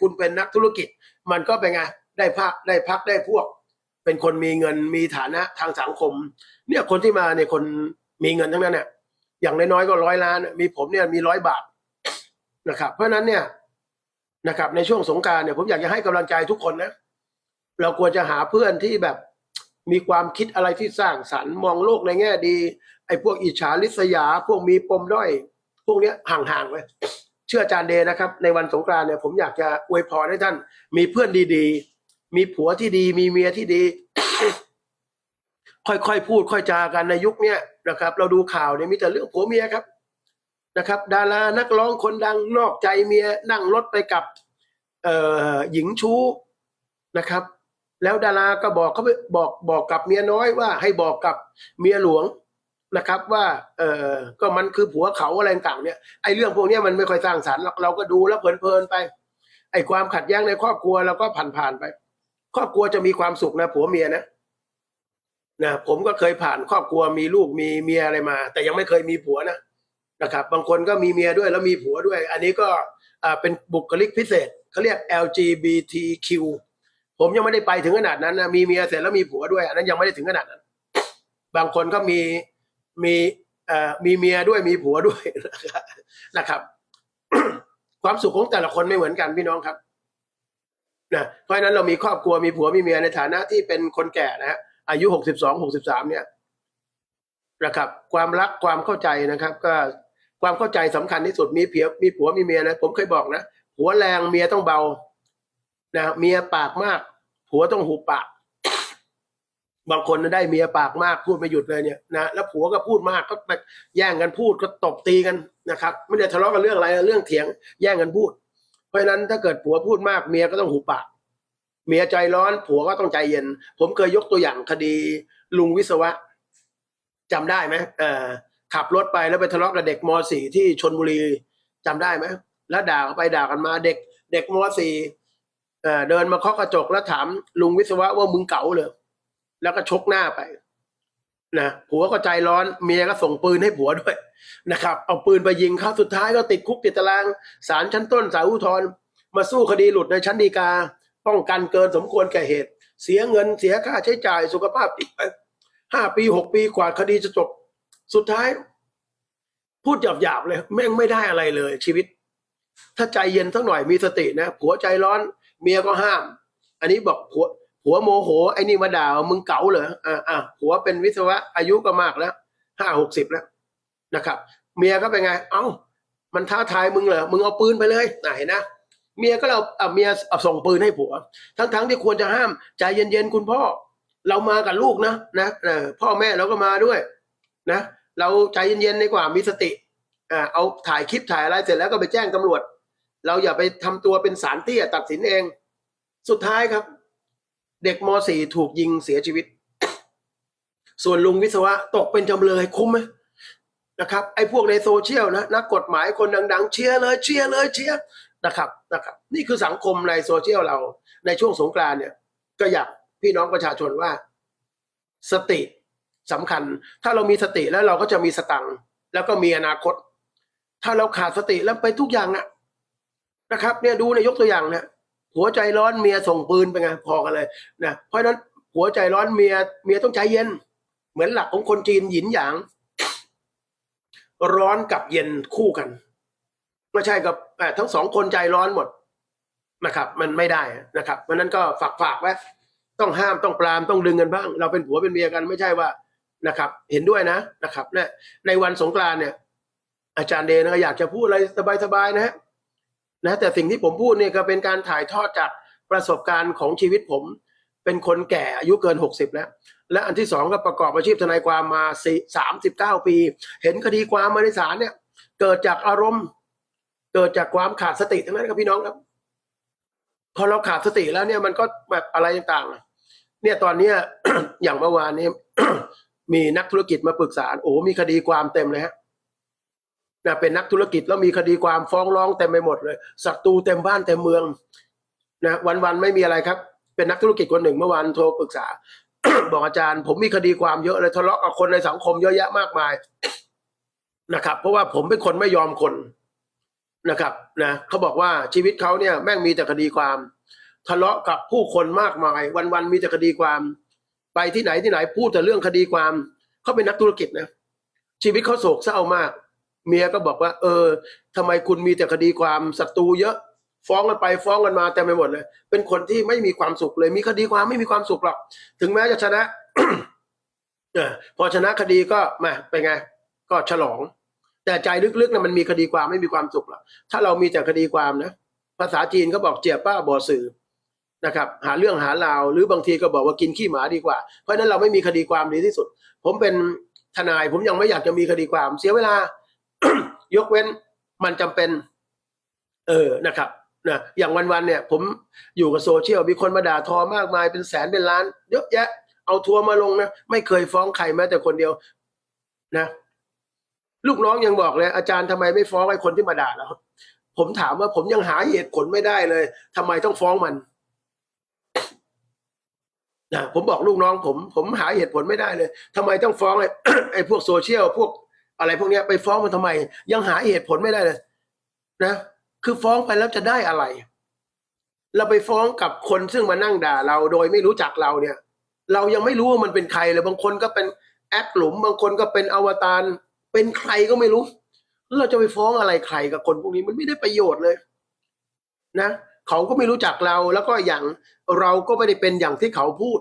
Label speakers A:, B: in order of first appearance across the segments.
A: คุณเป็นนักธุรกิจ มันก็เป็นไงได้พักได้พักได้พวก เป็นคนมีเงินมีฐานะทางสังคม เนี่ยคนที่มาเนี่ยคนมีเงินทั้งนั้นเนี่ยอย่างน้อยๆก็ร้อยล้าน มีผมเนี่ยมีร้อยบาทนะครับ เพราะฉะนั้นเนี่ยนะครับในช่วงสงการเนี่ยผมอยากจะให้กำลังใจทุกคนนะเราควรจะหาเพื่อนที่แบบมีความคิดอะไรที่สร้างสรรค์มองโลกในแง่ดี ไอ้พวกอิจฉาริษยา พวกมีปมด้อย พวกเนี้ยห่างๆไว้ เชื่ออาจารย์เดย์นะครับในวันสงกรานต์เนี่ยผมอยากจะอวยพรให้ท่าน มีเพื่อนดีๆ มีผัวที่ดี มีเมียที่ดี ค่อยๆพูด ค่อยจากันในยุคเนี้ยนะครับ เราดูข่าวเนี่ยมีแต่เรื่องผัวเมียครับนะครับ ดารานักร้องคนดังนอกใจเมียนั่งรถไปกับ เอ่อหญิงชู้นะครับ แล้วดาราก็บอกเขาไปบอกบอกกับเมียน้อยว่าให้บอกกับเมียหลวง นะครับว่าเออก็มันคือผัวเขาอะไรต่างเนี่ยไอ้เรื่องพวกนี้มันไม่ค่อยสร้างสรรค์เราก็ดูแล้วเพลินๆไป ไอ้ความขัดแย้งในครอบครัวเราก็ผ่านๆไป ครอบครัวจะมีความสุขนะผัวเมียนะนะผมก็เคยผ่านครอบครัวมีลูกมีเมียอะไรมา แต่ยังไม่เคยมีผัวนะนะครับ บางคนก็มีเมียด้วยแล้วมีผัวด้วย อันนี้ก็อ่าเป็นบุคลิกพิเศษเขาเรียก LGBTQ ผมยังไม่ได้ไปถึงขนาดนั้นนะมีเมียเสร็จแล้วมีผัวด้วย อันนั้นยังไม่ได้ถึงขนาดนั้น บางคนก็มี มีเอ่อมีเมียด้วยมีผัวด้วยนะครับ ความสุขของแต่ละคนไม่เหมือนกันพี่น้องครับนะเพราะฉะนั้นเรามีครอบครัวมีผัวมีเมียในฐานะที่เป็นคนแก่นะฮะอายุหกสิบสองหกสิบสามเนี่ยนะครับ ความรักความเข้าใจนะครับ ก็ความเข้าใจสำคัญที่สุดมีเผียมีผัวมีเมียนะผมเคยบอกนะผัวแรงเมียต้องเบานะเมียปากมาก ผัวต้องหูปาก บางคนได้เมียปากมากพูดไม่หยุดเลยเนี่ยนะแล้วผัวก็พูดมากก็แย่งกันพูดก็ตบตีกันนะครับ ไม่ได้ทะเลาะกันเรื่องอะไรเรื่องเถียงแย่งกันพูด เพราะฉะนั้นถ้าเกิดผัวพูดมากเมียก็ต้องหูปาก เมียใจร้อนผัวก็ต้องใจเย็น ผมเคยยกตัวอย่างคดีลุงวิศวะจำได้ไหมเออขับรถไปแล้วไปทะเลาะกับเด็กม .4 ที่ชนบุรีจำได้ไหมแล้วด่ากันไปด่ากันมาเด็ก เด็กม .4 เออเดินมาเคาะกระจกแล้วถามลุงวิศวะว่ามึงเก๋าเหรอ แล้วก็ชกหน้าไปนะผัวก็ใจร้อนเมียก็ส่งปืนให้ผัวด้วยนะครับ เอาปืนไปยิงเขาสุดท้ายก็ติดคุกติดตารางศาลชั้นต้นศาลอุทธรมาสู้คดีหลุดในชั้นฎีกา ป้องกันเกินสมควรแก่เหตุ เสียเงินเสียค่าใช้จ่ายสุขภาพอีกห้าปีหกปีกว่าคดีจะจบ สุดท้าย พูดหยาบๆเลย แม่งไม่ได้อะไรเลย ชีวิต ถ้าใจเย็นสักหน่อยมีสตินะผัวใจร้อน เมียก็ห้าม อันนี้บอกผัว ผัวโมโหไอ้นี่มาด่าวมึงเก๋าเหรออ่าอ่าผัวเป็นวิศวะอายุก็มากแล้วห้าหกสิบแล้วนะครับ เมียก็เป็นไง เอ้า มันท้าทายมึงเหรอมึงเอาปืนไปเลยไหนนะเมียก็เราเอาเมียเอาส่งปืนให้ผัว ทั้งๆที่ควรจะห้ามใจเย็นๆคุณพ่อ เรามากับลูกนะนะเออพ่อแม่เราก็มาด้วย นะ เราใจเย็นๆดีกว่ามีสติอ่าเอาถ่ายคลิปถ่ายอะไรเสร็จแล้วก็ไปแจ้งตำรวจ เราอย่าไปทำตัวเป็นสารเตี้ยตัดสินเอง สุดท้ายครับ เด็กม .4 ถูกยิงเสียชีวิต ส่วนลุงวิศวะตกเป็นจำเลยคุ้มไหมนะครับไอ้พวกในโซเชียลนะนักกฎหมายคนดัง ๆ เชียร์เลยเชียร์เลยเชียร์นะครับนะครับ นี่คือสังคมในโซเชียลเราในช่วงสงกรานเนี่ย ก็อยากพี่น้องประชาชนว่า สติสำคัญ ถ้าเรามีสติแล้วเราก็จะมีสตังค์แล้วก็มีอนาคต ถ้าเราขาดสติแล้วไปทุกอย่างอะนะครับ เนี่ยดูในยกตัวอย่างเนี่ย หัวใจร้อนเมียส่งปืนไปไงพอกันเลยนะเพราะนั้นหัวใจร้อนเมียเมียต้องใจเย็น เหมือนหลักของคนจีนหยินหยาง ร้อนกับเย็นคู่กันไม่ใช่กับเออทั้งสองคนใจร้อนหมดนะครับ มันไม่ได้นะครับเพราะนั้นก็ฝากฝากไว้ต้องห้ามต้องปรามต้องดึงกันบ้าง เราเป็นผัวเป็นเมียกันไม่ใช่ว่านะครับ เห็นด้วยนะนะครับเนี่ยในวันสงกรานเนี่ย อาจารย์เดนก็อยากจะพูดอะไรสบายๆนะฮะ นะแต่สิ่งที่ผมพูดเนี่ยก็เป็นการถ่ายทอดจากประสบการณ์ของชีวิตผม เป็นคนแก่อายุเกินหกสิบแล้ว และอันที่สองก็ประกอบอาชีพทนายความมาสามสิบเก้าปี เห็นคดีความมาในศาลเนี่ย เกิดจากอารมณ์ เกิดจากความขาดสติทั้งนั้นครับพี่น้องครับ พอเราขาดสติแล้วเนี่ยมันก็แบบอะไรต่างๆเนี่ยตอนเนี้ยอย่างเมื่อวานนี้มีนักธุรกิจมาปรึกษาโอ้มีคดีความเต็มเลยฮะ นะเป็นนักธุรกิจแล้วมีคดีความฟ้องร้องเต็มไปหมดเลยศัตรูเต็มบ้านเต็มเมืองนะวันๆไม่มีอะไรครับ เป็นนักธุรกิจคนหนึ่งเมื่อวานโทรปรึกษา บอกอาจารย์ ผมมีคดีความเยอะเลยทะเลาะกับคนในสังคมเยอะแยะมากมายนะครับ เพราะว่าผมเป็นคนไม่ยอมคนนะครับนะเขาบอกว่าชีวิตเขาเนี่ยแม่งมีแต่คดีความ ทะเลาะกับผู้คนมากมาย วันๆมีแต่คดีความ ไปที่ไหนที่ไหนพูดแต่เรื่องคดีความเขาเป็นนักธุรกิจนะชีวิตเขาโศกเศร้ามาก เมียก็บอกว่า เออทำไมคุณมีแต่คดีความศัตรูเยอะ ฟ้องกันไปฟ้องกันมาแต่ไม่หมดเลย เป็นคนที่ไม่มีความสุขเลย มีคดีความไม่มีความสุขหรอก ถึงแม้จะชนะพอชนะคดีก็มาเป็นไง ก็ฉลอง แต่ใจลึกๆนะมันมีคดีความไม่มีความสุขหรอกถ้าเรามีแต่คดีความนะภาษาจีนเขาบอกเจียป้าบ่อสื่อนะครับหาเรื่องหาราวหรือบางทีก็บอกว่ากินขี้หมาดีกว่า เพราะฉะนั้นเราไม่มีคดีความดีที่สุด ผมเป็นทนายผมยังไม่อยากจะมีคดีความเสียเวลา ยกเว้นมันจำเป็น เออนะครับนะอย่างวันๆเนี่ย ผมอยู่กับโซเชียลมีคนมาด่าทอมากมายเป็นแสนเป็นล้าน เยอะแยะ เอาทัวร์มาลงนะไม่เคยฟ้องใครแม้แต่คนเดียว นะ ลูกน้องยังบอกเลย อาจารย์ทำไมไม่ฟ้องไอ้คนที่มาด่าเราผมถามว่าผมยังหาเหตุผลไม่ได้เลยทำไมต้องฟ้องมันนะผมบอกลูกน้องผม ผมหาเหตุผลไม่ได้เลยทำไมต้องฟ้องไอ้ไอ้พวกโซเชียลพวก อะไรพวกนี้ไปฟ้องมันทำไม ยังหาเหตุผลไม่ได้เลยนะคือฟ้องไปแล้วจะได้อะไร เราไปฟ้องกับคนซึ่งมานั่งด่าเราโดยไม่รู้จักเราเนี่ย เรายังไม่รู้ว่ามันเป็นใครเลยบางคนก็เป็นแอปหลุม บางคนก็เป็นอวตารเป็นใครก็ไม่รู้แล้วเราจะไปฟ้องอะไรใครกับคนพวกนี้มันไม่ได้ประโยชน์เลย นะเขาก็ไม่รู้จักเราแล้วก็อย่างเราก็ไม่ได้เป็นอย่างที่เขาพูด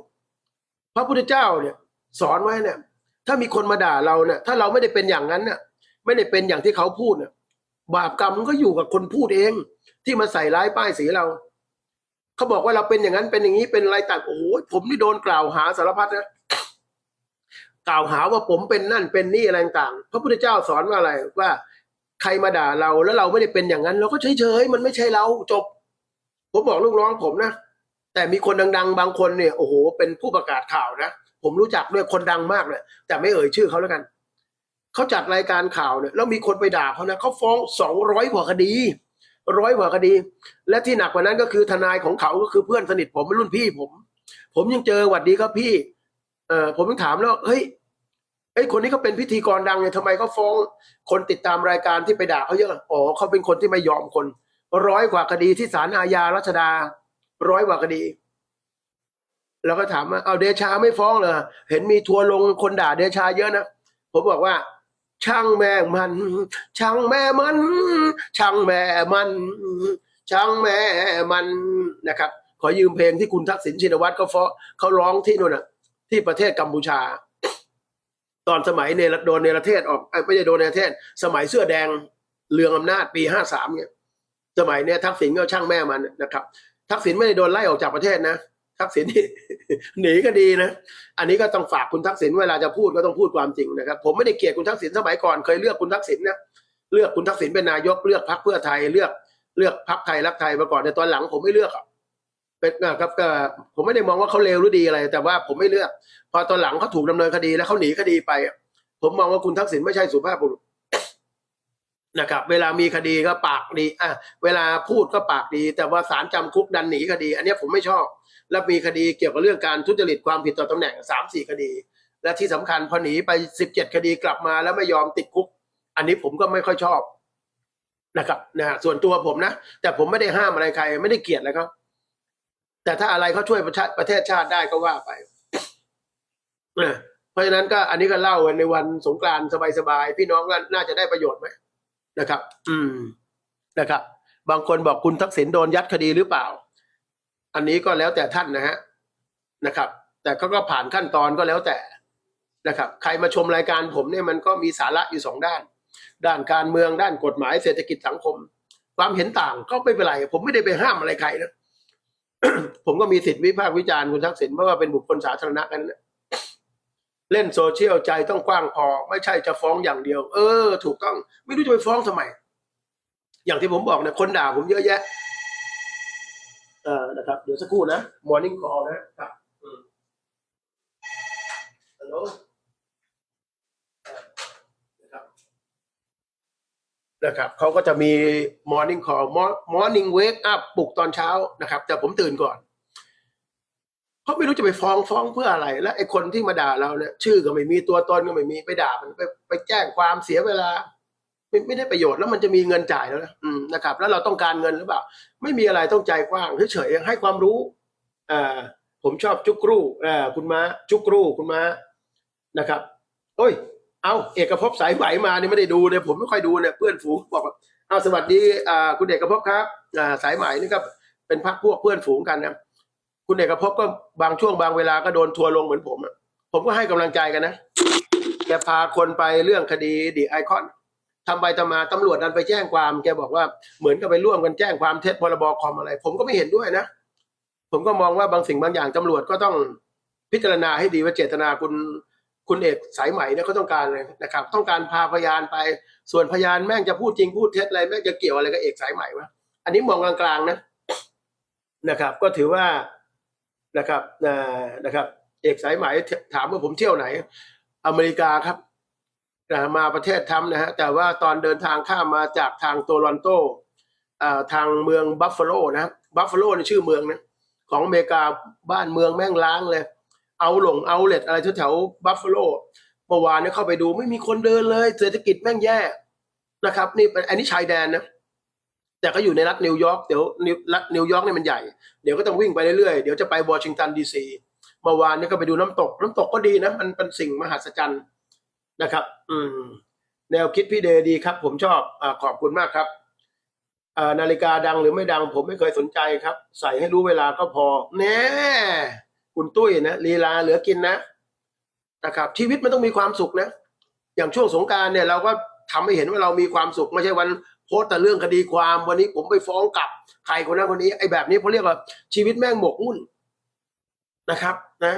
A: พระพุทธเจ้าเนี่ย สอนไว้เนี่ย ถ้ามีคนมาด่าเราเนี่ยถ้าเราไม่ได้เป็นอย่างนั้นเนี่ยไม่ได้เป็นอย่างที่เขาพูดเนี่ยบาปกรรมมันก็อยู่กับคนพูดเอง ที่มาใส่ร้ายป้ายสีเรา เขาบอกว่าเราเป็นอย่างนั้นเป็นอย่างนี้เป็นอะไรต่างโอ้โหผมนี่โดนกล่าวหาสารพัดนะกล่าวหาว่าผมเป็นนั่นเป็นนี่อะไรต่างพระพุทธเจ้าสอนว่าอะไรว่า ใครมาด่าเราแล้วเราไม่ได้เป็นอย่างนั้น เราก็เฉยๆมันไม่ใช่เราจบ ผมบอกลูกน้องผมนะแต่มีคนดัง ๆ บางคนเนี่ยโอ้โห เป็นผู้ประกาศข่าวนะ ผมรู้จักด้วยคนดังมากเลยแต่ไม่เอ่ยชื่อเขาแล้วกันเขาจัดรายการข่าวเนี่ยแล้วมีคนไปด่าเขานะเขาฟ้องสองร้อยกว่าคดีร้อยกว่าคดี และที่หนักกว่านั้นก็คือทนายของเขาก็คือเพื่อนสนิทผมรุ่นพี่ผม ผมยังเจอหวัดดีครับพี่เออผมยังถามแล้วเฮ้ยไอ้คนนี้เขาเป็นพิธีกรดังเนี่ยทำไมเขาฟ้องคนติดตามรายการที่ไปด่าเขาเยอะอ๋อเขาเป็นคนที่ไม่ยอมคนร้อยกว่าคดีที่ศาลอาญารัชดาร้อยกว่าคดี แล้วก็ถามว่าเอาเดชาไม่ฟ้องเหรอเห็นมีทัวร์ลงคนด่าเดชาเยอะนะผมบอกว่า ช่างแม่มัน ช่างแม่มัน ช่างแม่มัน ช่างแม่มันนะครับ ขอยืมเพลงที่คุณทักษิณชินวัตรเขาฟ้องเขาร้องที่นู่นน่ะ ที่ประเทศกัมพูชา ตอนสมัยเนรโดนเนรเทศออกไม่ใช่โดนเนรเทศ สมัยเสื้อแดงเรืองอำนาจปีห้าสามเนี่ยสมัยเนี้ยทักษิณก็ช่างแม่มันนะครับ ทักษิณไม่ได้โดนไล่ออกจากประเทศนะ ทักษิณนี่หนีก็ดีนะ อันนี้ก็ต้องฝากคุณทักษิณเวลาจะพูดก็ต้องพูดความจริงนะครับ ผมไม่ได้เกลียดคุณทักษิณสมัยก่อนเคยเลือกคุณทักษิณนะเลือกคุณทักษิณเป็นนายกเลือกพรรคเพื่อไทยเลือกเลือกพรรคไทยรักไทยมาก่อนแต่ตอนหลังผมไม่เลือกอะเป็นครับก็ผมไม่ได้มองว่าเขาเลวหรือดีอะไร แต่ว่าผมไม่เลือก พอตอนหลังเขาถูกดำเนินคดีแล้วเขาหนีคดีไป ผมมองว่าคุณทักษิณไม่ใช่สุภาพบุรุษนะครับ เวลามีคดีก็ปากดีอะเวลาพูดก็ปากดี แต่ว่าศาลจำคุกดันหนีคดี อันนี้ผมไม่ชอบ แล้วมีคดีเกี่ยวกับเรื่องการทุจริตความผิดต่อตำแหน่งสามสี่คดี และที่สำคัญพอหนีไปสิบเจ็ดคดีกลับมาแล้วไม่ยอมติดคุก อันนี้ผมก็ไม่ค่อยชอบนะครับนะฮะส่วนตัวผมนะ แต่ผมไม่ได้ห้ามอะไรใคร ไม่ได้เกลียดอะไรเขาแต่ถ้าอะไรเขาช่วยประชาประเทศชาติได้ก็ว่าไปเออเพราะฉะนั้นก็อันนี้ก็เล่าในวันสงกรานต์สบายๆพี่น้องน่าจะได้ประโยชน์ไหมนะครับ อืมนะครับ บางคนบอกคุณทักษิณโดนยัดคดีหรือเปล่า อันนี้ก็แล้วแต่ท่านนะฮะนะครับ แต่เขาก็ผ่านขั้นตอนก็แล้วแต่นะครับ ใครมาชมรายการผมเนี่ยมันก็มีสาระอยู่สองด้าน ด้านการเมืองด้านกฎหมายเศรษฐกิจสังคม ความเห็นต่างก็ไม่เป็นไร ผมไม่ได้ไปห้ามอะไรใครนะผมก็มีสิทธิวิพากษ์วิจารณ์คุณทักษิณเพราะว่าเป็นบุคคลสาธารณะกันนะเล่นโซเชียลใจต้องกว้างพอ ไม่ใช่จะฟ้องอย่างเดียว เออ ถูกต้อง ไม่รู้จะไปฟ้องทำไมอย่างที่ผมบอกเนี่ยคนด่าผมเยอะแยะ เออนะครับเดี๋ยวสักครู่นะ morning call นะครับฮัลโหลนะครับนะครับเขาก็จะมี morning call morning wake up ปลุกตอนเช้านะครับ แต่ผมตื่นก่อนเขาไม่รู้จะไปฟ้องฟ้องเพื่ออะไร และไอ้คนที่มาด่าเราเนี่ยชื่อก็ไม่มีตัวตนก็ไม่มีไปด่ามันไปไปแจ้งความเสียเวลา ไม่ไม่ได้ประโยชน์แล้วมันจะมีเงินจ่ายแล้วนะอืมนะครับ แล้วเราต้องการเงินหรือเปล่า ไม่มีอะไรต้องใจกว้างเฉยๆให้ความรู้อ่าผมชอบจุกรูอ่าคุณม้าจุกรูคุณม้านะครับโอ้ย เอาเอกภพสายไหมมาเนี่ยไม่ได้ดูเนี่ยผมไม่ค่อยดูเนี่ยเพื่อนฝูงบอกเอาสวัสดีอ่าคุณเอกภพครับอ่าสายไหมนี่ก็เป็นพักพวกเพื่อนฝูงกันนะคุณเอกภพก็บางช่วงบางเวลาก็โดนทัวร์ลงเหมือนผมอะผมก็ให้กำลังใจกันนะแกพาคนไปเรื่องคดีดีไอคอน ทำไปทำมาตำรวจดันไปแจ้งความแกบอกว่าเหมือนกับไปร่วมกันแจ้งความเท็จพรบคอมอะไร ผมก็ไม่เห็นด้วยนะ ผมก็มองว่าบางสิ่งบางอย่างตำรวจก็ต้องพิจารณาให้ดีว่าเจตนาคุณคุณเอกสายไหม่เนี่ยเขาต้องการเลยนะครับ ต้องการพาพยานไป ส่วนพยานแม่งจะพูดจริงพูดเท็จอะไรแม่งจะเกี่ยวอะไรกับเอกสายไหม่วะอันนี้มองกลางๆนะนะครับ ก็ถือว่านะครับนะครับ เอกสายไหม่ถามว่าผมเที่ยวไหน อเมริกาครับ มาประเทศทำนะฮะแต่ว่าตอนเดินทางข้ามมาจากทางโตลอนโตอ่าทางเมืองบัฟฟาโลนะบัฟฟาโลในชื่อเมืองนะของอเมริกาบ้านเมืองแม่งล้างเลย เอาหลงเอาเลตอะไรแถวๆบัฟฟาโลเมื่อวานเนี่ยเข้าไปดูไม่มีคนเดินเลย เศรษฐกิจแม่งแย่นะครับ นี่เป็นอันนี้ชายแดนนะแต่ก็อยู่ในรัฐนิวยอร์กเดี๋ยวรัฐนิวยอร์กเนี่ยมันใหญ่ เดี๋ยวก็ต้องวิ่งไปเรื่อยๆ เดี๋ยวจะไปวอชิงตันดีซีเมื่อวานเนี่ยก็ไปดูน้ำตก น้ำตกก็ดีนะมันเป็นสิ่งมหัศจรรย์ นะครับ อืม แนวคิดพี่เดย์ดีครับ ผมชอบอาขอบคุณมากครับอ่านาฬิกาดังหรือไม่ดัง ผมไม่เคยสนใจครับ ใส่ให้รู้เวลาก็พอ แน่คุณตุ้ยนะลีลาเหลือกินนะนะครับ ชีวิตมันต้องมีความสุขนะ อย่างช่วงสงการเนี่ย เราก็ทำให้เห็นว่าเรามีความสุขไม่ใช่วันโพสแต่เรื่องคดีความวันนี้ผมไปฟ้องกลับใครคนนั้นคนนี้ไอ้แบบนี้เขาเรียกว่าชีวิตแม่งหมกมุ่นนะครับ นะ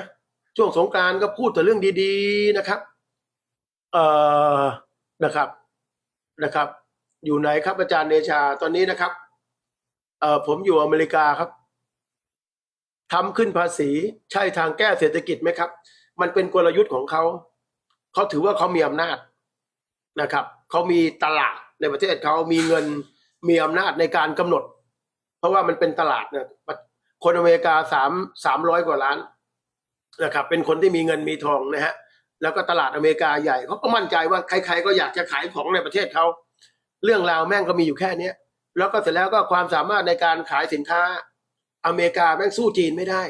A: ช่วงสงการก็พูดแต่เรื่องดี ๆ นะครับ เอ่อนะครับนะครับ อยู่ไหนครับอาจารย์เดชาตอนนี้นะครับ เอ่อผมอยู่อเมริกาครับทำขึ้นภาษีใช่ทางแก้เศรษฐกิจไหมครับ มันเป็นกลยุทธ์ของเขาเขาถือว่าเขามีอำนาจนะครับเขามีตลาดในประเทศเขามีเงินมีอำนาจในการกำหนด เพราะว่ามันเป็นตลาดนะคนอเมริกาสามสามร้อยกว่าล้านนะครับ เป็นคนที่มีเงินมีทองนะฮะ แล้วก็ตลาดอเมริกาใหญ่เขาก็มั่นใจว่าใคร ๆ ก็อยากจะขายของในประเทศเขาเรื่องราวแม่งก็มีอยู่แค่เนี้ยแล้วก็เสร็จแล้วก็ความสามารถในการขายสินค้าอเมริกาแม่งสู้จีนไม่ได้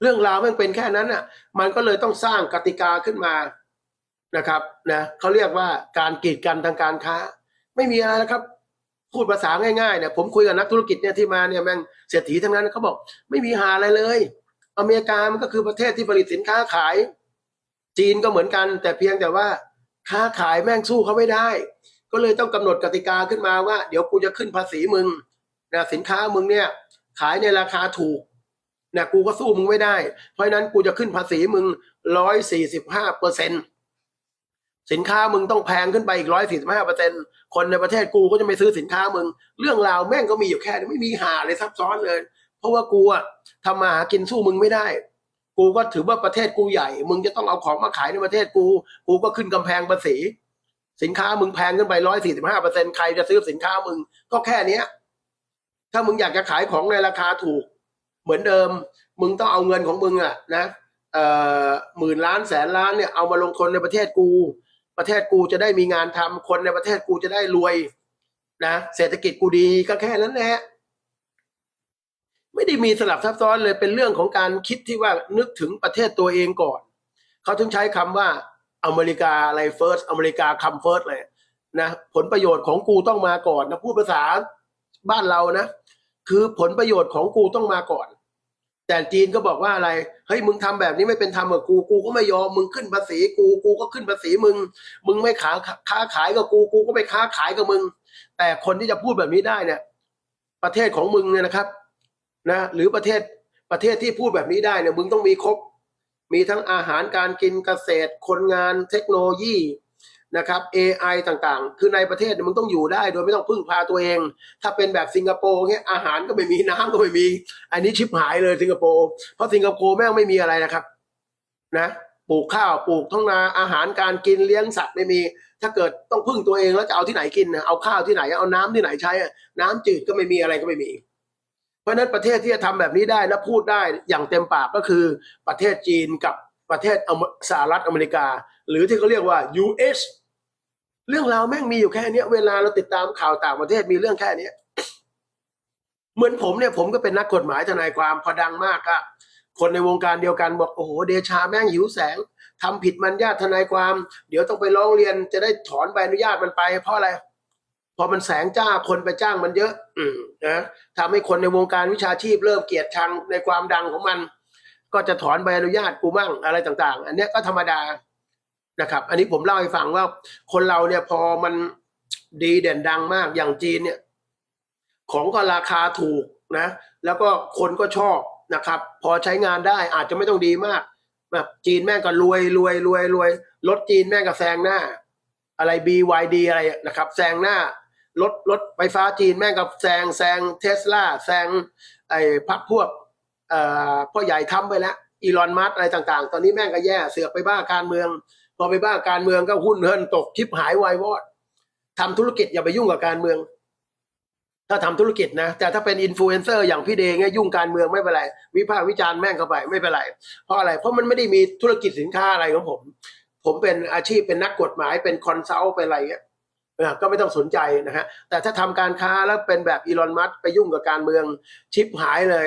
A: เรื่องราวแม่งเป็นแค่นั้นอะ มันก็เลยต้องสร้างกติกาขึ้นมานะครับนะเขาเรียกว่าการกีดกันทางการค้า ไม่มีอะไรนะครับ พูดภาษาง่ายๆเนี่ยผมคุยกับนักธุรกิจเนี่ยที่มาเนี่ยแม่งเศรษฐีทั้งนั้นเขาบอก ไม่มีหาอะไรเลย อเมริกามันก็คือประเทศที่ผลิตสินค้าขาย จีนก็เหมือนกัน แต่เพียงแต่ว่าค้าขายแม่งสู้เขาไม่ได้ ก็เลยต้องกำหนดกติกาขึ้นมาว่า เดี๋ยวกูจะขึ้นภาษีมึงนะสินค้ามึงเนี่ย ขายในราคาถูกนะกูก็สู้มึงไม่ได้ เพราะนั้นกูจะขึ้นภาษีมึงร้อยสี่สิบห้าเปอร์เซ็นสินค้ามึงต้องแพงขึ้นไปอีกร้อยสี่สิบห้าเปอร์เซ็นคนในประเทศกูก็จะไม่ซื้อสินค้ามึง เรื่องราวแม่งก็มีอยู่แค่ไม่มีหาเลยซับซ้อนเลย เพราะว่ากูอะทำมาหากินสู้มึงไม่ได้ กูก็ถือว่าประเทศกูใหญ่ มึงจะต้องเอาของมาขายในประเทศกู กูก็ขึ้นกำแพงภาษี สินค้ามึงแพงขึ้นไปร้อยสี่สิบห้าเปอร์เซ็นใครจะซื้อสินค้ามึง ก็แค่เนี้ย ถ้ามึงอยากจะขายของในราคาถูก เหมือนเดิม มึงต้องเอาเงินของมึงอะนะเอ่อหมื่นล้านแสนล้านเนี่ยเอามาลงทุนในประเทศกู ประเทศกูจะได้มีงานทำคนในประเทศกูจะได้รวยนะเศรษฐกิจกูดีก็แค่นั้นแหละ ไม่ได้มีสลับซับซ้อนเลยเป็นเรื่องของการคิดที่ว่านึกถึงประเทศตัวเองก่อน เขาถึงใช้คำว่าอเมริกาอะไร first อเมริกา come first เลยนะผลประโยชน์ของกูต้องมาก่อนนะพูดภาษาบ้านเรานะ คือผลประโยชน์ของกูต้องมาก่อน แต่จีนก็บอกว่าอะไรเฮ้ยมึงทำแบบนี้ไม่เป็นธรรมกับกูกูก็ไม่ยอมมึงขึ้นภาษีกูกูก็ขึ้นภาษีมึง มึงไม่ขาค้าขายกับกูกูก็ไปค้าขายกับมึง แต่คนที่จะพูดแบบนี้ได้เนี่ย ประเทศของมึงเนี่ยนะครับ นะหรือประเทศประเทศที่พูดแบบนี้ได้เนี่ยมึงต้องมีครบ มีทั้งอาหารการกินเกษตร คนงานเทคโนโลยีนะครับ AI ต่างๆ คือในประเทศเนี่ยมึงต้องอยู่ได้โดยไม่ต้องพึ่งพาตัวเอง ถ้าเป็นแบบสิงคโปร์เงี้ยอาหารก็ไม่มีน้ำก็ไม่มี อันนี้ชิบหายเลยสิงคโปร์เพราะสิงคโปร์แม่งไม่มีอะไรนะครับนะปลูกข้าวปลูกท้องนาอาหารการกินเลี้ยงสัตว์ไม่มี ถ้าเกิดต้องพึ่งตัวเองแล้วจะเอาที่ไหนกินเอาข้าวที่ไหนเอาน้ำที่ไหนใช้น้ำจืดก็ไม่มีอะไรก็ไม่มี เพราะนั้นประเทศที่จะทำแบบนี้ได้และพูดได้อย่างเต็มปากก็คือประเทศจีนกับประเทศสหรัฐอเมริกา หรือที่เขาเรียกว่า US เรื่องราวแม่งมีอยู่แค่นี้เวลาเราติดตามข่าวต่างประเทศมีเรื่องแค่นี้เหมือนผมเนี่ยผมก็เป็นนักกฎหมายทนายความพอดังมากอะคนในวงการเดียวกันบอกโอ้โหเดชาแม่งหิวแสงทำผิดมันญาติทนายความ เดี๋ยวต้องไปร้องเรียนจะได้ถอนใบอนุญาตมันไปเพราะอะไร พอมันแสงจ้าคนไปจ้างมันเยอะอืนะทำให้คนในวงการวิชาชีพเริ่มเกลียดชังในความดังของมัน ก็จะถอนใบอนุญาตกูมั่งอะไรต่าง ๆ อันเนี้ยก็ธรรมดานะครับ อันนี้ผมเล่าให้ฟังว่าคนเราเนี่ยพอมันดีเด่นดังมากอย่างจีนเนี่ย ของก็ราคาถูกนะ แล้วก็คนก็ชอบนะครับ พอใช้งานได้อาจจะไม่ต้องดีมากแบบจีนแม่งก็รวยรวยรวยรวยรถจีนแม่งก็แซงหน้า อะไร BYD อะไรนะครับ แซงหน้า รถรถไฟฟ้าจีนแม่งก็แซงแซงเทสลาแซงไอ้พักพวกเอ่อพ่อใหญ่ทำไปแล้วอีลอนมัสอะไรต่างๆ ตอนนี้แม่งก็แย่เสือกไปบ้าการเมือง พอไปบ้าการเมืองก็หุ้นเฮินตกชิบหายวายวอดทำธุรกิจอย่าไปยุ่งกับการเมือง ถ้าทำธุรกิจนะ แต่ถ้าเป็นอินฟลูเอนเซอร์อย่างพี่เดงเนี่ยยุ่งการเมืองไม่เป็นไร วิพากษ์วิจารณ์แม่งเข้าไปไม่เป็นไร เพราะอะไร เพราะมันไม่ได้มีธุรกิจสินค้าอะไรของผม ผมเป็นอาชีพเป็นนักกฎหมายเป็นคอนซัลท์เป็นอะไรเงี้ย ก็ไม่ต้องสนใจนะฮะแต่ถ้าทำการค้าแล้วเป็นแบบอีลอนมัสก์ไปยุ่งกับการเมืองชิปหายเลย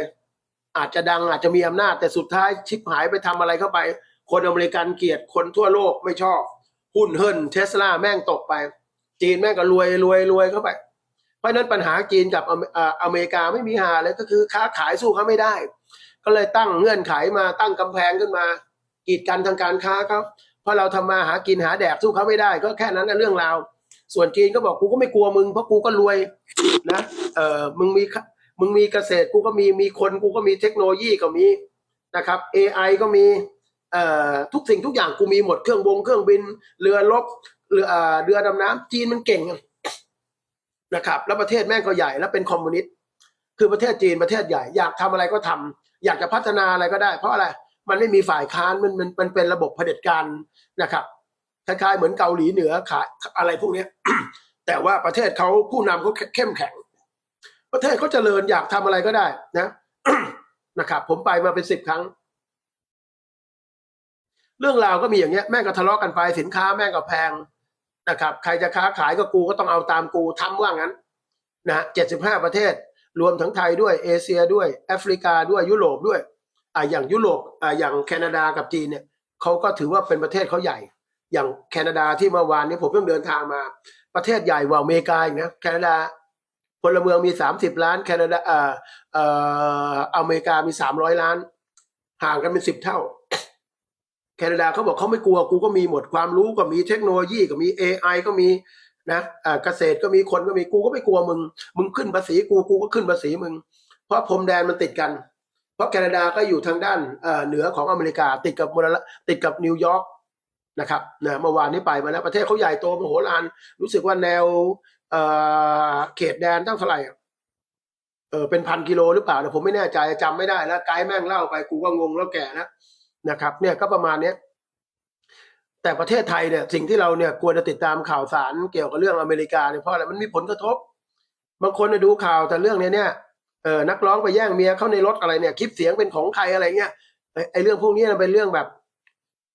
A: อาจจะดังอาจจะมีอำนาจ แต่สุดท้ายชิปหายไปทำอะไรเข้าไป คนอเมริกันเกลียดคนทั่วโลกไม่ชอบ หุ้นเฮิรนเทสลาแม่งตกไป จีนแม่งก็รวยรวยรวยเข้าไป เพราะนั้นปัญหาจีนกับอเมริกาไม่มีหาเลยก็คือค้าขายสู้เขาไม่ได้ ก็เลยตั้งเงื่อนไขมาตั้งกำแพงขึ้นมากีดกันทางการค้าเขาเพราะเราทำมาหากินหาแดกสู้เขาไม่ได้ ก็แค่นั้นเรื่องราว ส่วนจีนก็บอกกูก็ไม่กลัวมึงเพราะกูก็รวยนะเออมึงมีมึงมีเกษตรกูก็มีมีคนกูก็มีเทคโนโลยีก็มีนะครับ AI ก็มีเอ่อทุกสิ่งทุกอย่างกูมีหมดเครื่องบงเครื่องบิน เรือรบเรือเรือดำน้ำจีนมันเก่งนะครับแล้วประเทศแม่งก็ใหญ่แล้วเป็นคอมมิวนิสต์คือประเทศจีนประเทศใหญ่ อยากทำอะไรก็ทำอยากจะพัฒนาอะไรก็ได้ เพราะอะไรมันไม่มีฝ่ายค้านมันมันมันเป็นระบบเผด็จการนะครับ คล้ายๆเหมือนเกาหลีเหนือขายอะไรพวกนี้แต่ว่าประเทศเขาผู้นำเขาเข้มแข็ง ประเทศเขาเจริญอยากทำอะไรก็ได้นะนะครับผมไปมาเป็นสิบครั้ง เรื่องราวก็มีอย่างเงี้ยแม่งก็ทะเลาะกันไปสินค้าแม่งก็แพงนะครับ ใครจะค้าขายก็กูก็ต้องเอาตามกูทำว่างั้นนะเจ็ดสิบห้าประเทศ รวมทั้งไทยด้วยเอเชียด้วยแอฟริกาด้วยยุโรปด้วยอ่าอย่างยุโรปอ่าอย่างแคนาดากับจีนเนี่ยเขาก็ถือว่าเป็นประเทศเขาใหญ่ อย่างแคนาดาที่เมื่อวานนี้ผมเพิ่งเดินทางมา ประเทศใหญ่กว่าอเมริกาอีกนะแคนาดาพลเมืองมีสามสิบล้านแคนาดาเอ่อเอ่ออเมริกามีสามร้อยล้าน ห่างกันเป็นสิบเท่า แคนาดาเขาบอกเขาไม่กลัวกูก็มีหมดความรู้ก็มีเทคโนโลยีก็มี AI ก็มีนะเกษตรก็มีคนก็มีกูก็ไม่กลัวมึง มึงขึ้นภาษีกูกูก็ขึ้นภาษีมึง เพราะพรมแดนมันติดกัน เพราะแคนาดาก็อยู่ทางด้านเอ่อเหนือของอเมริกาติดกับมลติดกับนิวยอร์ก นะครับนะเมื่อวานนี้ไปมาแล้วประเทศเขาใหญ่โตมโหฬารรู้สึกว่าแนวเอ่อเขตแดนตั้งเท่าไหร่เออเป็นพันกิโลหรือเปล่านี่ยผมไม่แน่ใจจำไม่ได้แล้วไกด์แม่งเล่าไปกูก็งงแล้วแก่แล้วนะครับ เนี่ยก็ประมาณเนี้ยแต่ประเทศไทยเนี่ยสิ่งที่เราเนี่ยควรจะติดตามข่าวสารเกี่ยวกับเรื่องอเมริกาเนี่ยเพราะอะไรมันมีผลกระทบบางคนเนี่ยดูข่าวแต่เรื่องเนี้ยเนี่ยเออนักร้องไปแย่งเมียเข้าในรถอะไรเนี่ย คลิปเสียงเป็นของใครอะไรเงี้ยไอไอเรื่องพวกนี้เป็นเรื่องแบบ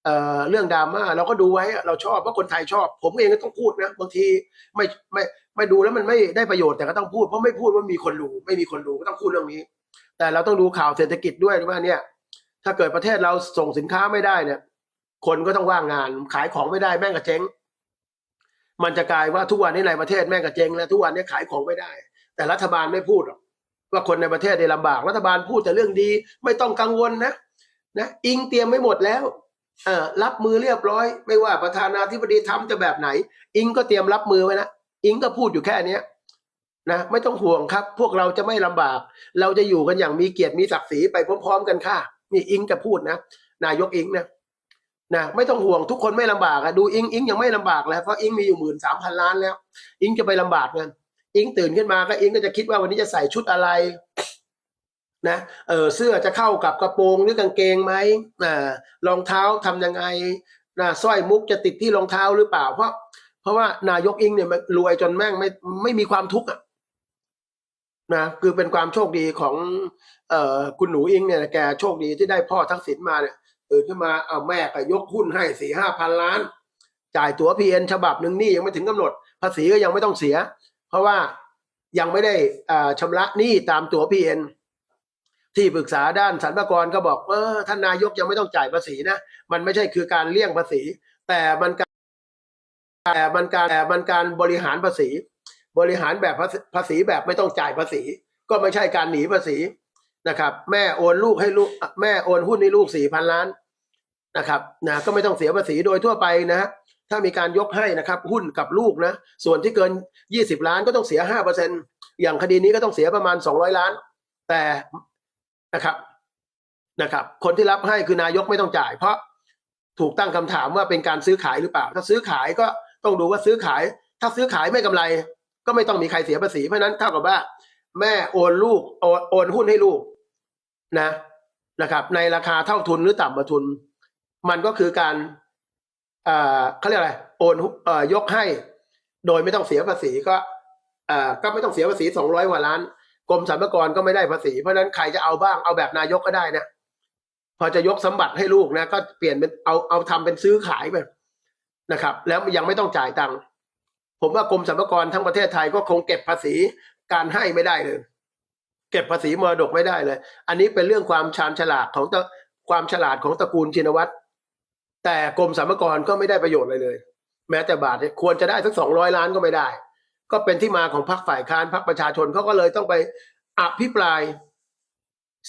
A: เอ่อเรื่องดราม่าเราก็ดูไว้เราชอบเพราะคนไทยชอบ ผมเองก็ต้องพูดนะบางทีไม่ไม่ไม่ดูแล้วมันไม่ได้ประโยชน์แต่ก็ต้องพูดเพราะไม่พูดว่ามีคนดูไม่มีคนดูก็ต้องพูดเรื่องนี้ แต่เราต้องดูข่าวเศรษฐกิจด้วยว่าเนี่ย ถ้าเกิดประเทศเราส่งสินค้าไม่ได้เนี่ย คนก็ต้องว่างงานขายของไม่ได้แม่งก็เจ๊ง มันจะกลายว่าทุกวันนี้ในประเทศแม่งก็เจ๊งแล้วทุกวันนี้ขายของไม่ได้ แต่รัฐบาลไม่พูดหรอกว่าคนในประเทศได้ลำบาก รัฐบาลพูดแต่เรื่องดี ไม่ต้องกังวลนะนะอิงเตรียมไม่หมดแล้ว รับมือเรียบร้อย ไม่ว่าประธานาธิบดีทำจะแบบไหน อิงก็เตรียมรับมือไว้นะอิงก็พูดอยู่แค่เนี้ยนะไม่ต้องห่วงครับ พวกเราจะไม่ลำบาก เราจะอยู่กันอย่างมีเกียรติมีศักดิ์ศรีไปพร้อมๆ กันค่ะนี่อิงจะพูดนะนายกอิงนะนะไม่ต้องห่วงทุกคนไม่ลำบากอะดูอิงอิงยังไม่ลำบากแล้วเพราะอิงมีอยู่หมื่นสามพันล้านแล้ว อิงจะไปลำบากเงินอิงตื่นขึ้นมาก็อิงก็จะคิดว่าวันนี้จะใส่ชุดอะไร นะเออเสื้อจะเข้ากับกระโปรงหรือกางเกงไหมอ่ารองเท้าทำยังไงนะสร้อยมุกจะติดที่รองเท้าหรือเปล่า เพราะ เพราะว่านายกอิงเนี่ยรวยจนแม่งไม่ไม่มีความทุกข์อะนะคือเป็นความโชคดีของเอ่อคุณหนูอิงเนี่ยแกโชคดีที่ได้พ่อทักษิณมาเนี่ยตื่นขึ้นมาเอาแม่ก็ยกหุ้นให้สี่ห้าพันล้าน จ่ายตั๋วพีเอ็นฉบับหนึ่งนี่ยังไม่ถึงกำหนด ภาษีก็ยังไม่ต้องเสีย เพราะว่ายังไม่ได้อ่าชำระหนี้ตามตั๋วพีเอ็น ที่ปรึกษาด้านสรรพากรก็บอกเออท่านนายกยังไม่ต้องจ่ายภาษีนะ มันไม่ใช่คือการเลี่ยงภาษี แต่มันการแต่มันการแต่มันการบริหารภาษี บริหารแบบภาษีแบบไม่ต้องจ่ายภาษี ก็ไม่ใช่การหนีภาษีนะครับ แม่โอนลูกให้ลูกแม่โอนหุ้นให้ลูกสี่พันล้านนะครับนะก็ไม่ต้องเสียภาษีโดยทั่วไปนะฮะถ้ามีการยกให้นะครับ หุ้นกับลูกนะ ส่วนที่เกินยี่สิบล้านก็ต้องเสียห้าเปอร์เซ็นอย่างคดีนี้ก็ต้องเสียประมาณสองร้อยล้าน แต่ นะครับนะครับ คนที่รับให้คือนายกไม่ต้องจ่าย เพราะถูกตั้งคำถามว่าเป็นการซื้อขายหรือเปล่า ถ้าซื้อขายก็ต้องดูว่าซื้อขาย ถ้าซื้อขายไม่กำไร ก็ไม่ต้องมีใครเสียภาษี เพราะนั้นเท่ากับว่า แม่โอนลูกโอนโอนหุ้นให้ลูกนะนะครับ ในราคาเท่าทุนหรือต่ำกว่าทุน มันก็คือการเอ่อเขาเรียกอะไรโอนหุ้นเอ่อยกให้ โดยไม่ต้องเสียภาษีก็เอ่อก็ไม่ต้องเสียภาษีสองร้อยกว่าล้าน กรมสรรพากรก็ไม่ได้ภาษี เพราะนั้นใครจะเอาบ้างเอาแบบนายกก็ได้นะพอจะยกสมบัติให้ลูกนะก็เปลี่ยนเป็นเอาเอาทำเป็นซื้อขายไปนะครับ แล้วยังไม่ต้องจ่ายตังค์ผมว่ากรมสรรพากรทั้งประเทศไทยก็คงเก็บภาษีการให้ไม่ได้เลยเก็บภาษีมรดกไม่ได้เลย อันนี้เป็นเรื่องความชาญฉลาดของตะความฉลาดของตระกูลชินวัตรแต่กรมสรรพากรก็ไม่ได้ประโยชน์อะไรเลย แม้แต่บาทเนี่ยควรจะได้สักสองร้อยล้านก็ไม่ได้ ก็เป็นที่มาของพรรคฝ่ายค้านพรรคประชาชนเขาก็เลยต้องไปอภิปราย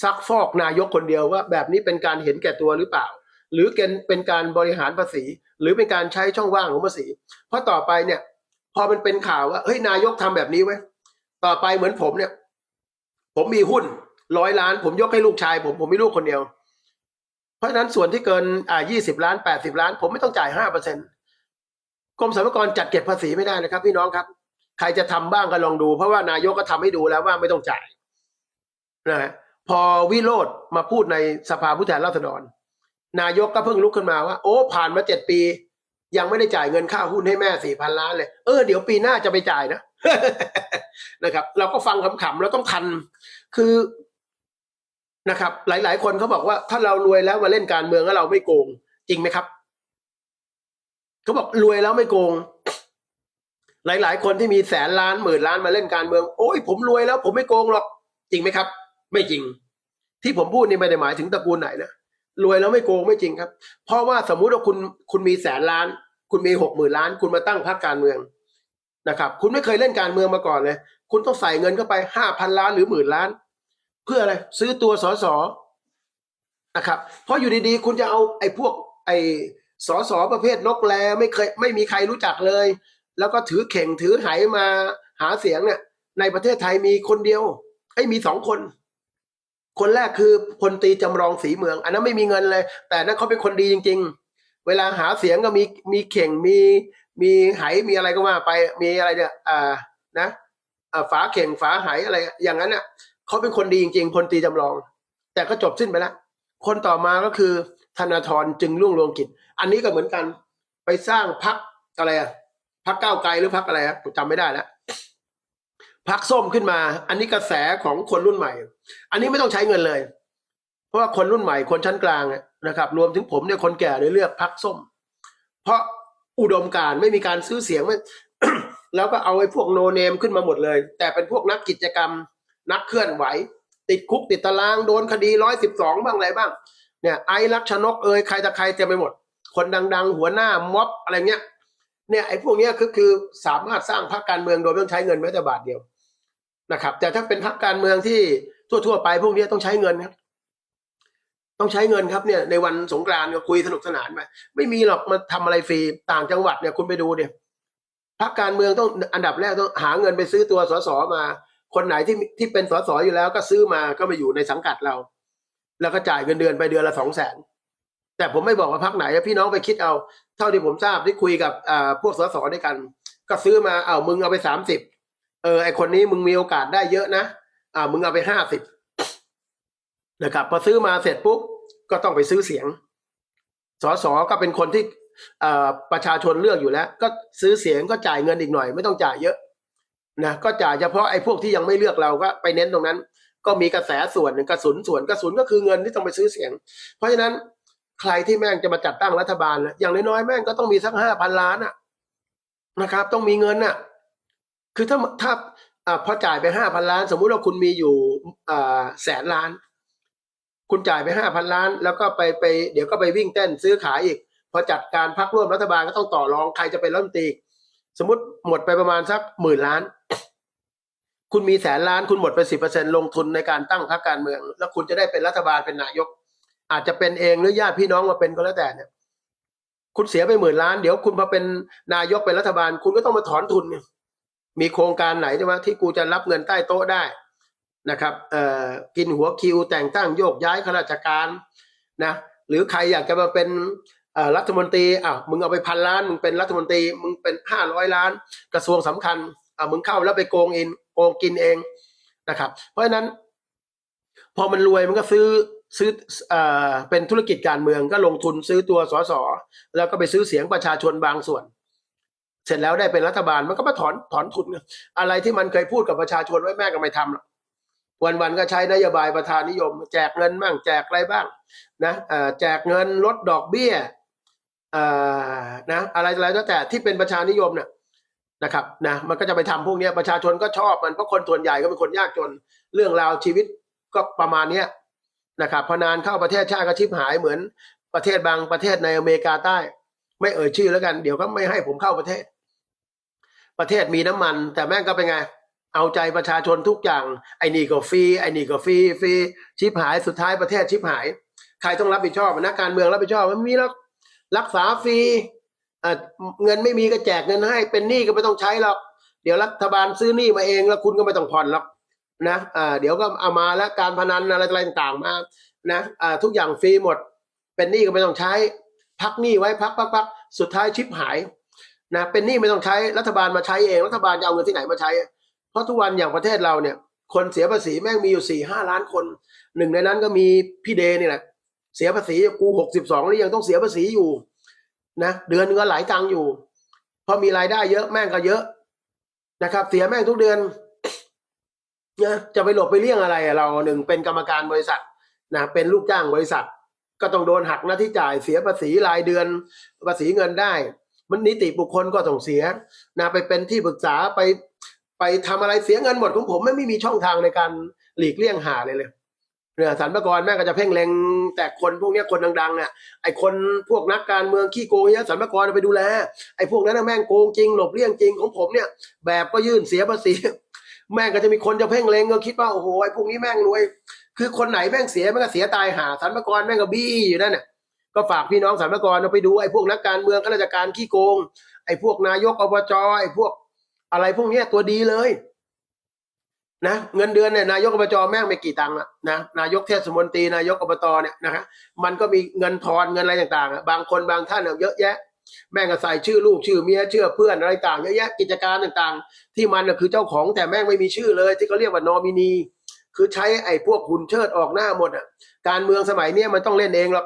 A: ซักฟอกนายกคนเดียวว่า แบบนี้เป็นการเห็นแก่ตัวหรือเปล่า หรือเป็นการบริหารภาษี หรือเป็นการใช้ช่องว่างของภาษี เพราะต่อไปเนี่ย พอมันเป็นข่าวว่าเฮ้ยนายกทำแบบนี้ไว้ต่อไปเหมือนผมเนี่ย ผมมีหุ้นร้อยล้าน ผมยกให้ลูกชาย ผมผมมีลูกคนเดียว เพราะฉะนั้นส่วนที่เกินอ่ายี่สิบล้านแปดสิบล้าน ผมไม่ต้องจ่ายห้าเปอร์เซ็นกรมสรรพากรจัดเก็บภาษีไม่ได้นะครับ พี่น้องครับ ใครจะทำบ้างก็ลองดู เพราะว่านายกก็ทำให้ดูแล้วว่าไม่ต้องจ่ายนะฮะพอวิโรธมาพูดในสภาผู้แทนราษฎร นายกก็เพิ่งลุกขึ้นมาว่า โอ้ผ่านมาเจ็ดปี ยังไม่ได้จ่ายเงินค่าหุ้นให้แม่สี่พันล้านเลย เออเดี๋ยวปีหน้าจะไปจ่ายนะนะครับ เราก็ฟังขำๆเราต้องทันคือนะครับ หลาย ๆ คนเขาบอกว่า ถ้าเรารวยแล้วมาเล่นการเมืองแล้วเราไม่โกง จริงไหมครับเขาบอกรวยแล้วไม่โกง หลายๆ คนที่มีแสนล้านหมื่นล้านมาเล่นการเมือง โอ้ยผมรวยแล้ว ผมไม่โกงหรอก จริงไหมครับ ไม่จริง ที่ผมพูดนี่ไม่ได้หมายถึงตระกูลไหนนะรวยแล้วไม่โกงไม่จริงครับ เพราะว่าสมมุติว่าคุณคุณมีแสนล้าน คุณมีหกหมื่นล้าน คุณมาตั้งพรรคการเมืองนะครับ คุณไม่เคยเล่นการเมืองมาก่อนเลย คุณต้องใส่เงินเข้าไปห้าพันล้านหรือหมื่นล้าน เพื่ออะไรซื้อตัวสอสอนะครับเพราะอยู่ดีๆ คุณจะเอาไอ้พวกไอ้สอสอประเภทนกแลไม่เคยไม่มีใครรู้จักเลย แล้วก็ถือเข่งถือไหมาหาเสียงเนี่ย ในประเทศไทยมีคนเดียวไอ้มีสองคน คนแรกคือพลตีจำลองสีเมือง อันนั้นไม่มีเงินเลย แต่นั่นเขาเป็นคนดีจริง ๆ เวลาหาเสียงก็มีมีเข่งมีมีไหมีอะไรก็ว่าไปมีอะไรเนี่ยอ่านะอ่าฝาเข่งฝาไหอะไร อย่างนั้นเนี่ยเขาเป็นคนดีจริง ๆพลตีจำลอง แต่ก็จบสิ้นไปแล้วคนต่อมาก็คือธนาธรจึงรุ่งรืองกิจ อันนี้ก็เหมือนกันไปสร้างพักอะไรอะ พักเก้าไกลหรือพักอะไรอะผมจำไม่ได้แล้วพักส้มขึ้นมา อันนี้กระแสของคนรุ่นใหม่ อันนี้ไม่ต้องใช้เงินเลย เพราะว่าคนรุ่นใหม่คนชั้นกลางนะครับ รวมถึงผมเนี่ยคนแก่เนี่ยเลือกพักส้ม เพราะอุดมการไม่มีการซื้อเสียงไม่แล้วก็เอาไอ้พวกโนเนมขึ้นมาหมดเลย แต่เป็นพวกนักกิจกรรม นักเคลื่อนไหว ติดคุกติดตารางโดนคดีร้อยสิบสองบ้างอะไรบ้างเนี่ยไอ้ลักษณกเอ่ยใครตะใครเต็มไปหมด คนดัง ๆ หัวหน้าม็อบอะไรเงี้ย เนี่ยไอ้พวกนี้ยคือคือสามารถสร้างพรรคการเมืองโดยไม่ต้องใช้เงินแม้แต่บาทเดียวนะครับ แต่ถ้าเป็นพรรคการเมืองที่ทั่วๆไป พวกนี้ต้องใช้เงินครับ ต้องใช้เงินครับเนี่ย ในวันสงกรานต์ก็คุยสนุกสนานไปไม่มีหรอกมาทำอะไรฟรีต่างจังหวัดเนี่ยคุณไปดูเนี่ยพรรคการเมืองต้องอันดับแรกต้องหาเงินไปซื้อตัวสสมา คนไหนที่ที่เป็นสสอยู่แล้วก็ซื้อมาก็มาอยู่ในสังกัดเรา แล้วก็จ่ายเงินเดือนไปเดือนละสองแสนแต่ผมไม่บอกว่าพักไหนพี่น้องไปคิดเอา เท่าที่ผมทราบที่คุยกับอ่าพวกสสด้วยกัน ก็ซื้อมาเอามึงเอาไปสามสิบเออไอคนนี้มึงมีโอกาสได้เยอะนะอ่ามึงเอาไปห้าสิบนะครับพอซื้อมาเสร็จปุ๊บก็ต้องไปซื้อเสียงสสก็เป็นคนที่ประชาชนเลือกอยู่แล้ว ก็ซื้อเสียงก็จ่ายเงินอีกหน่อย ไม่ต้องจ่ายเยอะนะก็จ่ายเฉพาะไอ้พวกที่ยังไม่เลือกเราก็ไปเน้นตรงนั้น ก็มีกระแสส่วนหนึ่งกระสุนส่วนกระสุนก็คือเงินที่ต้องไปซื้อเสียง เพราะฉะนั้น ใครที่แม่งจะมาจัดตั้งรัฐบาลนะอย่างน้อยๆแม่งก็ต้องมีสักห้าพันล้านอะนะครับ ต้องมีเงินน่ะคือถ้าถ้าอพอจ่ายไปห้าพันล้าน สมมุติว่าคุณมีอยู่อแสนล้าน คุณจ่ายไปห้าพันล้าน แล้วก็ไปไปเดี๋ยวก็ไปวิ่งเต้นซื้อขายอีก พอจัดการพักร่วมรัฐบาลก็ต้องต่อรองใครจะเป็นรัฐมนตรีสมมติหมดไปประมาณสักหมื่นล้าน คุณมีแสนล้านคุณหมดไปสิบเปอร์เซ็นลงทุนในการตั้งพรรคการเมือง แล้วคุณจะได้เป็นรัฐบาลเป็นนายก อาจจะเป็นเองหรือญาติพี่น้องมาเป็นก็แล้วแต่เนี่ย คุณเสียไปหมื่นล้าน เดี๋ยวคุณมาเป็นนายกเป็นรัฐบาล คุณก็ต้องมาถอนทุนเนี่ยมีโครงการไหนใช่ไหมที่กูจะรับเงินใต้โต๊ะได้นะครับเอ่อกินหัวคิวแต่งตั้งโยกย้ายข้าราชการนะหรือใครอยากจะมาเป็นรัฐมนตรีอะมึงเอาไปพันล้าน มึงเป็นรัฐมนตรี มึงเป็นห้าร้อยล้าน กระทรวงสำคัญอะมึงเข้าแล้วไปโกงเองโกงกินเองนะครับ เพราะฉะนั้น พอมันรวยมันก็ซื้อ ซื้อเออเป็นธุรกิจการเมืองก็ลงทุนซื้อตัวสสแล้วก็ไปซื้อเสียงประชาชนบางส่วน เสร็จแล้วได้เป็นรัฐบาลมันก็มาถอนถอนทุนอะไรที่มันเคยพูดกับประชาชนไว้แม่ก็ไม่ทำหรอกวันๆก็ใช้นโยบายประธานนิยม แจกเงินบ้างแจกอะไรบ้างนะแจกเงินลดดอกเบี้ยนะอะไรอะไรแล้วแต่ที่เป็นประชานิยมเนี่ยนะครับนะมันก็จะไปทำพวกนี้ประชาชนก็ชอบมันเพราะคนส่วนใหญ่ก็เป็นคนยากจนเรื่องราวชีวิตก็ประมาณเนี้ย นะครับพอนานเข้าประเทศชาติก็ชิบหายเหมือนประเทศบางประเทศในอเมริกาใต้ ไม่เอ่ยชื่อแล้วกัน เดี๋ยวก็ไม่ให้ผมเข้าประเทศ ประเทศมีน้ำมัน แต่แม่งก็เป็นไง เอาใจประชาชนทุกอย่างไอ้นี่ก็ฟรีไอ้นี่ก็ฟรีฟรีชิบหายสุดท้ายประเทศชิบหาย ใครต้องรับผิดชอบนักการเมืองรับผิดชอบมันมีแล้วรักษาฟรีเงินไม่มีก็แจกเงินให้เป็นหนี้ก็ไม่ต้องใช้หรอกเดี๋ยวรัฐบาลซื้อหนี้มาเองแล้วคุณก็ไม่ต้องผ่อนหรอก นะเดี๋ยวก็เอามาแล้วการพนันอะไรต่างๆมานะทุกอย่างฟรีหมด เป็นหนี้ก็ไม่ต้องใช้ พักหนี้ไว้พักพักพักสุดท้ายชิบหายนะเป็นหนี้ไม่ต้องใช้รัฐบาลมาใช้เองรัฐบาลจะเอาเงินที่ไหนมาใช้ เพราะทุกวันอย่างประเทศเราเนี่ย คนเสียภาษีแม่งมีอยู่สี่ห้าล้านคน หนึ่งในนั้นก็มีพี่เดนี่แหละเสียภาษีกูหกสิบสองนี่ยังต้องเสียภาษีอยู่นะเดือนนึงก็หลายตังค์อยู่พราะมีรายได้เยอะแม่งก็เยอะนะครับ เสียแม่งทุกเดือน นะจะไปหลบไปเลี่ยงอะไรเราหนึ่งเป็นกรรมการบริษัทนะเป็นลูกจ้างบริษัท ก็ต้องโดนหักหน้าที่จ่ายเสียภาษีรายเดือนภาษีเงินได้ มันนิติบุคคลก็ต้องเสียนะไปเป็นที่ปรึกษาไปไปทำอะไรเสียเงินหมดของผมไม่มีช่องทางในการหลีกเลี่ยงหาเลยเลยเนี่ยสรรพากรแม่งก็จะเพ่งเล็งแต่คนพวกนี้คนดังๆเนี่ยไอ้คนพวกนักการเมืองขี้โกงเนี่ยสรรพากรเอาไปดูแลไอ้พวกนั้นแม่งโกงจริงหลบเลี่ยงจริงของผมเนี่ย แบบก็ยื่นเสียภาษี แม่งก็จะมีคนจะเพ่งเล็งก็คิดว่าโอ้โหไอ้พวกนี้แม่งรวย คือคนไหนแม่งเสียแม่งก็เสียตายหาสรรพากรแม่งก็บี้อยู่นั่นน่ะก็ฝากพี่น้องสรรพากรเอาไปดูไอ้พวกนักการเมืองข้าราชการขี้โกง ไอ้พวกนายกอบจไอ้พวกอะไรพวกเนี้ยตัวดีเลยนะเงินเดือนเนี่ยนายกอบจแม่งไม่กี่ตังค์อะนะนายกเทศมนตรีนายกอบตเนี่ยนะฮะมันก็มีเงินทอนเงินอะไรต่างๆ บางคนบางท่านเนี่ยเยอะแยะ แม่งก็ใส่ชื่อลูกชื่อเมียชื่อเพื่อนอะไรต่างเยอะแยะกิจการต่างๆ ที่มันคือเจ้าของแต่แม่งไม่มีชื่อเลย ที่เขาเรียกว่านอมินีคือใช้ไอ้พวกหุ่นเชิดออกหน้าหมดอะการเมืองสมัยเนี้ยมันต้องเล่นเองหรอก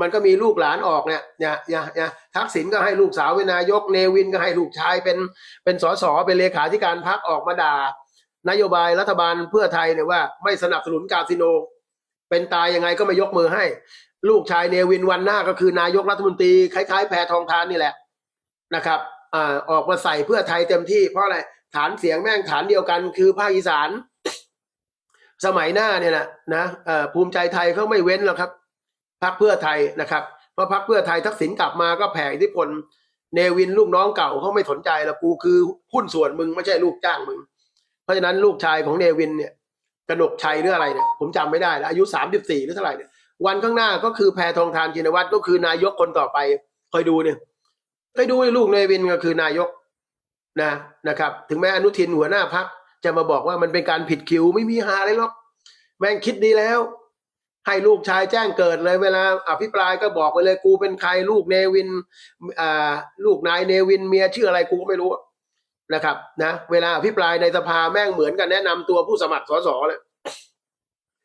A: มันก็มีลูกหลานออกเนี่ยเนี่ยเนี่ยเนี่ยทักษิณก็ให้ลูกสาวเป็นนายกเนวินก็ให้ลูกชายเป็นเป็นสสเป็นเลขาธิการพรรคออกมาด่านโยบายรัฐบาลเพื่อไทยเนี่ยว่าไม่สนับสนุนคาสิโน เป็นตายยังไงก็ไม่ยกมือให้ ลูกชายเนวินวันหน้าก็คือนายกรัฐมนตรีคล้ายๆ แพทองทานนี่แหละนะครับอ่าออกมาใส่เพื่อไทยเต็มที่เพราะอะไรฐานเสียงแม่งฐานเดียวกันคือภาคอีสาน สมัยหน้าเนี่ยนะนะเอ่อภูมิใจไทยเขาไม่เว้นหรอกครับพรรคเพื่อไทยนะครับเพราะพรรคเพื่อไทยทักษิณกลับมาก็แผ่อิทธิพลเนวินลูกน้องเก่าเขาไม่สนใจล้วกูคือหุ้นส่วนมึงไม่ใช่ลูกจ้างมึง เพราะฉะนั้นลูกชายของเนวินเนี่ยกนกชัยหรืออะไรเนี่ยผมจำไม่ได้แล้วอายุสามสิบสี่หรือเท่าไหร่เนี่ย วันข้างหน้าก็คือแพทองทานชินวัตรก็คือนายกคนต่อไปคอยดูเนี่ยคอยดูไอ้ลูกเนวินก็คือนายกนะนะครับ ถึงแม้อนุทินหัวหน้าพักจะมาบอกว่ามันเป็นการผิดคิวไม่มีหาอะไรหรอกแม่งคิดดีแล้ว ให้ลูกชายแจ้งเกิดเลยเวลาอภิปรายก็บอกไปเลยกูเป็นใครลูกเนวินอ่าลูกนายเนวินเมียชื่ออะไรกูก็ไม่รู้นะครับนะเวลาอภิปรายในสภาแม่งเหมือนกันแนะนำตัวผู้สมัครสสเลย